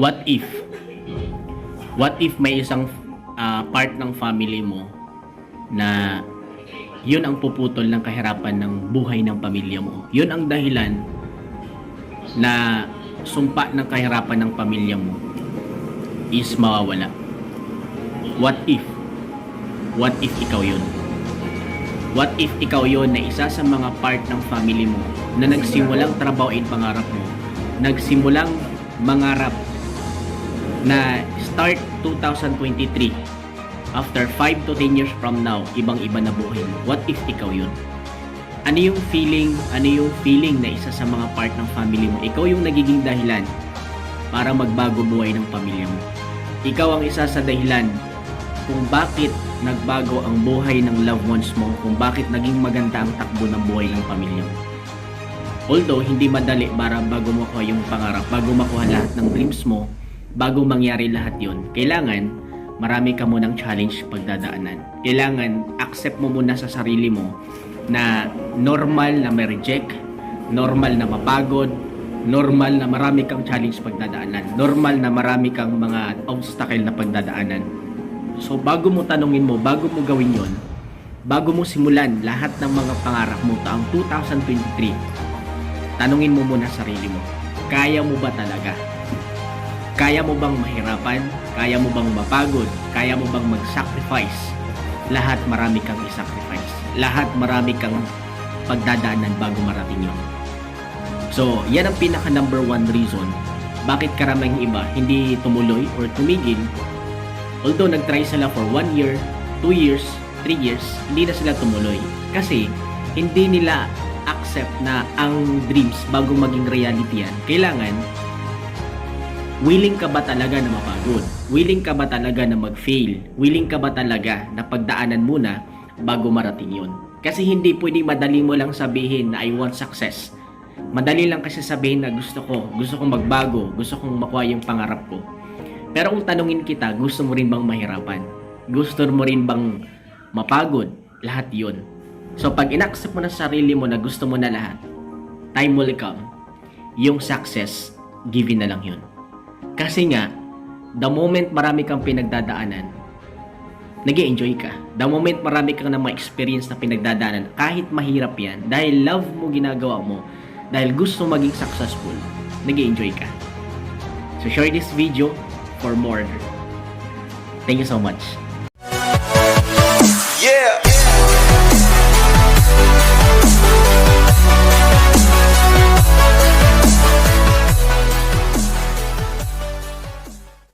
what if what if may isang ah, part ng family mo na yun ang puputol ng kahirapan ng buhay ng pamilya mo. Yun ang dahilan na sumpa ng kahirapan ng pamilya mo is mawawala. What if? What if ikaw yun? What if ikaw yun na isa sa mga part ng family mo na nagsimulang trabahoin pangarap mo, nagsimulang mangarap na start 2023 after 5 to 10 years from now, ibang-iba na buhay mo. What if ikaw yun? Ano yung feeling, ano yung feeling na isa sa mga part ng family mo? Ikaw yung nagiging dahilan para magbago buhay ng pamilya mo. Ikaw ang isa sa dahilan kung bakit nagbago ang buhay ng loved ones mo, kung bakit naging maganda ang takbo ng buhay ng pamilya mo. Although, hindi madali para bago makuha yung pangarap, bago makuha lahat ng dreams mo, bago mangyari lahat yon kailangan marami ka munang challenge pagdadaanan. Kailangan accept mo muna sa sarili mo na normal na may reject, normal na mapagod, normal na marami kang challenge pagdadaanan, normal na marami kang mga obstacle na pagdadaanan. So bago mo tanungin mo, bago mo gawin yon, bago mo simulan lahat ng mga pangarap mo taong 2023, tanungin mo muna sarili mo, kaya mo ba talaga? Kaya mo bang mahirapan? Kaya mo bang mapagod? Kaya mo bang mag-sacrifice? Lahat marami kang i-sacrifice. Lahat marami kang pagdadaanan bago marating yun. So, yan ang pinaka number one reason bakit karaming iba hindi tumuloy or tumigil. Although nag-try sila for 1 year, 2 years, 3 years, hindi na sila tumuloy. Kasi hindi nila accept na ang dreams bago maging reality yan, kailangan willing ka ba talaga na mapagod? Willing ka ba talaga na mag-fail? Willing ka ba talaga na pagdaanan muna bago marating yun? Kasi hindi pwedeng madali mo lang sabihin na I want success. Madali lang kasi sabihin na gusto ko, gusto kong magbago, gusto kong makuha yung pangarap ko. Pero kung tanungin kita, gusto mo rin bang mahirapan? Gusto mo rin bang mapagod? Lahat yun. So pag inaccept mo na sa sarili mo na gusto mo na lahat, time will come. Yung success, given na lang yun. Kasi nga, the moment marami kang pinagdadaanan, nag enjoy ka. The moment marami kang na ma-experience na pinagdadaanan, kahit mahirap yan, dahil love mo ginagawa mo, dahil gusto maging successful, nag enjoy ka. So share this video for more. Thank you so much.